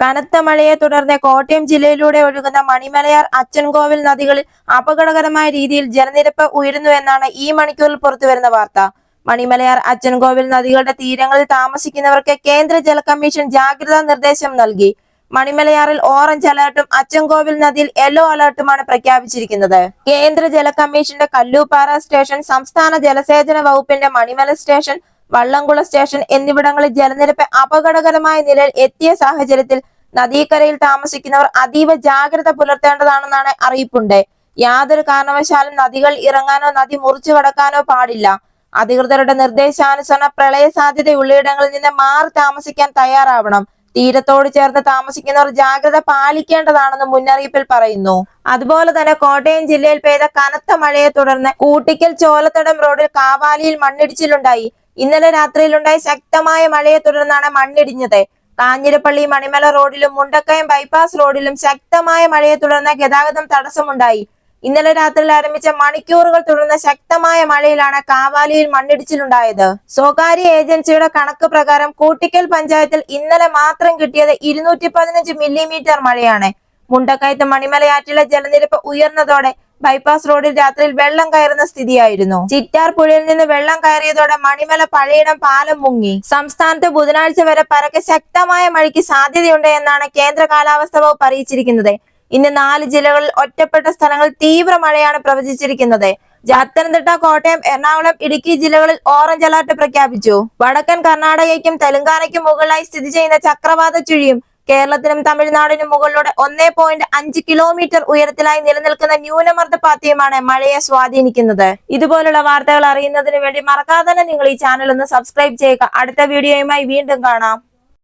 കനത്ത മഴയെ തുടർന്ന് കോട്ടയം ജില്ലയിലൂടെ ഒഴുകുന്ന മണിമലയാർ അച്ചൻകോവിൽ നദികളിൽ അപകടകരമായ രീതിയിൽ ജലനിരപ്പ് ഉയരുന്നു എന്നാണ് ഈ മണിക്കൂറിൽ പുറത്തുവരുന്ന വാർത്ത. മണിമലയാർ അച്ചൻകോവിൽ നദികളുടെ തീരങ്ങളിൽ താമസിക്കുന്നവർക്ക് കേന്ദ്ര ജല കമ്മീഷൻ ജാഗ്രതാ നിർദ്ദേശം നൽകി. മണിമലയാറിൽ ഓറഞ്ച് അലർട്ടും അച്ചൻകോവിൽ നദിയിൽ യെല്ലോ അലർട്ടുമാണ് പ്രഖ്യാപിച്ചിരിക്കുന്നത്. കേന്ദ്ര ജല കമ്മീഷന്റെ കല്ലൂപ്പാറ സ്റ്റേഷൻ സംസ്ഥാന ജലസേചന വകുപ്പിന്റെ മണിമല സ്റ്റേഷൻ വള്ളംകുള സ്റ്റേഷൻ എന്നിവിടങ്ങളിൽ ജലനിരപ്പ് അപകടകരമായ നിലയിൽ എത്തിയ സാഹചര്യത്തിൽ നദീക്കരയിൽ താമസിക്കുന്നവർ അതീവ ജാഗ്രത പുലർത്തേണ്ടതാണെന്നാണ് അറിയിപ്പുണ്ട്. യാതൊരു കാരണവശാലും നദികൾ ഇറങ്ങാനോ നദി മുറിച്ചു കടക്കാനോ പാടില്ല. അധികൃതരുടെ നിർദ്ദേശാനുസരണം പ്രളയ സാധ്യതയുള്ളയിടങ്ങളിൽ നിന്ന് മാറി താമസിക്കാൻ തയ്യാറാവണം. തീരത്തോട് ചേർന്ന് താമസിക്കുന്നവർ ജാഗ്രത പാലിക്കേണ്ടതാണെന്ന് മുന്നറിയിപ്പിൽ പറയുന്നു. അതുപോലെ തന്നെ കോട്ടയം ജില്ലയിൽ പെയ്ത കനത്ത മഴയെ തുടർന്ന് കൂട്ടിക്കൽ ചോലത്തടം റോഡിൽ കാവാലിയിൽ മണ്ണിടിച്ചിലുണ്ടായി. ഇന്നലെ രാത്രിയിലുണ്ടായ ശക്തമായ മഴയെ തുടർന്നാണ് മണ്ണിടിഞ്ഞത്. കാഞ്ഞിരപ്പള്ളി മണിമല റോഡിലും മുണ്ടക്കയം ബൈപ്പാസ് റോഡിലും ശക്തമായ മഴയെ തുടർന്ന് ഗതാഗതം തടസ്സമുണ്ടായി. ഇന്നലെ രാത്രി ആരംഭിച്ച മണിക്കൂറുകൾ തുടർന്ന ശക്തമായ മഴയിലാണ് കാവാലിയിൽ മണ്ണിടിച്ചിലുണ്ടായത്. സ്വകാര്യ ഏജൻസിയുടെ കണക്ക് പ്രകാരം കൂട്ടിക്കൽ പഞ്ചായത്തിൽ ഇന്നലെ മാത്രം കിട്ടിയത് ഇരുന്നൂറ്റി പതിനഞ്ച് മില്ലിമീറ്റർ മഴയാണ്. മുണ്ടക്കയത്ത് മണിമലയാറ്റിലെ ജലനിരപ്പ് ഉയർന്നതോടെ ബൈപ്പാസ് റോഡിൽ രാത്രിയിൽ വെള്ളം കയറുന്ന സ്ഥിതിയായിരുന്നു. ചിറ്റാർ പുഴയിൽ നിന്ന് വെള്ളം കയറിയതോടെ മണിമല പഴയിടം പാലം മുങ്ങി. സംസ്ഥാനത്ത് ബുധനാഴ്ച വരെ പരക്കെ ശക്തമായ മഴയ്ക്ക് സാധ്യതയുണ്ട് എന്നാണ് കേന്ദ്ര കാലാവസ്ഥ വകുപ്പ് അറിയിച്ചിരിക്കുന്നത്. ഇന്ന് നാല് ജില്ലകളിൽ ഒറ്റപ്പെട്ട സ്ഥലങ്ങൾ തീവ്ര മഴയാണ് പ്രവചിച്ചിരിക്കുന്നത്. പത്തനംതിട്ട കോട്ടയം എറണാകുളം ഇടുക്കി ജില്ലകളിൽ ഓറഞ്ച് അലർട്ട് പ്രഖ്യാപിച്ചു. വടക്കൻ കർണാടകയ്ക്കും തെലങ്കാനയ്ക്കും മുകളിലായി സ്ഥിതി ചെയ്യുന്ന ചക്രവാത ചുഴിയും കേരളത്തിനും തമിഴ്നാടിനും മുകളിലൂടെ ഒന്നേ പോയിന്റ് അഞ്ച് കിലോമീറ്റർ ഉയരത്തിലായി നിലനിൽക്കുന്ന ന്യൂനമർദ്ദ പാത്തിയുമാണ് മഴയെ സ്വാധീനിക്കുന്നത്. ഇതുപോലുള്ള വാർത്തകൾ അറിയുന്നതിന് വേണ്ടി മറക്കാതെ തന്നെ നിങ്ങൾ ഈ ചാനൽ ഒന്ന് സബ്സ്ക്രൈബ് ചെയ്യുക. അടുത്ത വീഡിയോയുമായി വീണ്ടും കാണാം.